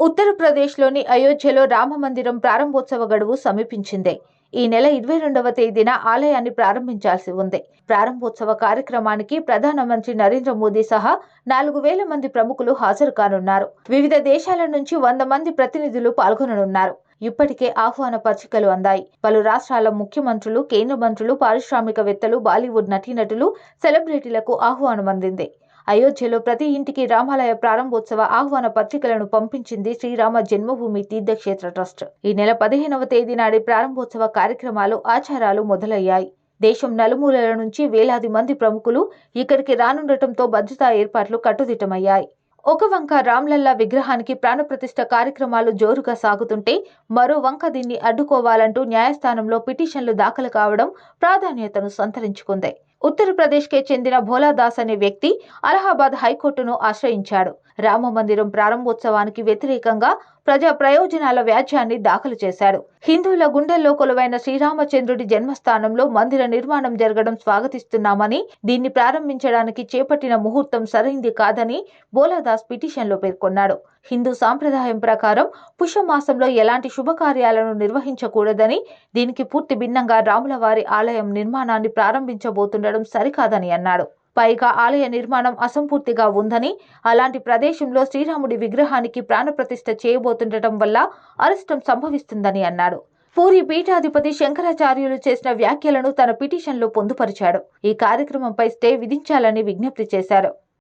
ఉత్తరప్రదేశ్లోని అయోధ్యలో రామమందిరం ప్రారంభోత్సవ గడువు సమీపించింది. ఈ నెల ఇరవై రెండవ తేదీన ఆలయాన్ని ప్రారంభించాల్సి ఉంది. ప్రారంభోత్సవ కార్యక్రమానికి ప్రధానమంత్రి నరేంద్ర మోదీ సహా నాలుగు వేల మంది ప్రముఖులు హాజరు కానున్నారు. వివిధ దేశాల నుంచి వంద మంది ప్రతినిధులు పాల్గొననున్నారు. ఇప్పటికే ఆహ్వాన పత్రికలు అందాయి. పలు రాష్ట్రాల ముఖ్యమంత్రులు కేంద్ర మంత్రులు పారిశ్రామికవేత్తలు బాలీవుడ్ నటీనటులు సెలబ్రిటీలకు ఆహ్వానం అందింది అయోధ్యలో ప్రతి ఇంటికి రామాలయ ప్రారంభోత్సవ ఆహ్వాన పత్రికలను పంపించింది శ్రీరామ జన్మభూమి తీర్థక్షేత్ర ట్రస్ట్. ఈ నెల పదిహేనవ తేదీ నాటి ప్రారంభోత్సవ కార్యక్రమాలు ఆచారాలు మొదలయ్యాయి. దేశం నలుమూలల నుంచి వేలాది మంది ప్రముఖులు ఇక్కడికి రానుండటంతో భద్రతా ఏర్పాట్లు కట్టుదిట్టమయ్యాయి. ఒక వంక రామ్లల్లా విగ్రహానికి ప్రాణప్రతిష్ఠ కార్యక్రమాలు జోరుగా సాగుతుంటే మరో వంక దీన్ని అడ్డుకోవాలంటూ న్యాయస్థానంలో పిటిషన్లు దాఖలు కావడం ప్రాధాన్యతను సంతరించుకుంది. ఉత్తరప్రదేశ్కే చెందిన భోలాదాస్ అనే వ్యక్తి అలహాబాద్ హైకోర్టును ఆశ్రయించాడు. రామ మందిరం ప్రారంభోత్సవానికి వ్యతిరేకంగా ప్రజా ప్రయోజనాల వ్యాజ్యాన్ని దాఖలు చేశాడు. హిందువుల గుండెల్లో కొలువైన శ్రీరామచంద్రుడి జన్మస్థానంలో మందిర నిర్మాణం జరగడం స్వాగతిస్తున్నామని దీన్ని ప్రారంభించడానికి చేపట్టిన ముహూర్తం సరైంది కాదని బోలాదాస్ పిటిషన్లో పేర్కొన్నాడు. హిందూ సాంప్రదాయం ప్రకారం పుష్యమాసంలో ఎలాంటి శుభకార్యాలను నిర్వహించకూడదని దీనికి పూర్తి భిన్నంగా రాములవారి ఆలయం నిర్మాణాన్ని ప్రారంభించబోతున్న ప్రారంభించబోతుండడం సరికాదని అన్నాడు. పైగా ఆలయ నిర్మాణం అసంపూర్తిగా ఉందని అలాంటి ప్రదేశంలో శ్రీరాముడి విగ్రహానికి ప్రాణప్రతిష్ఠ చేయబోతుండటం వల్ల అరిష్టం సంభవిస్తుందని అన్నాడు. పూరి పీఠాధిపతి శంకరాచార్యులు చేసిన వ్యాఖ్యలను తన పిటిషన్లో పొందుపరిచాడు. ఈ కార్యక్రమంపై స్టే విధించాలని విజ్ఞప్తి చేశారు.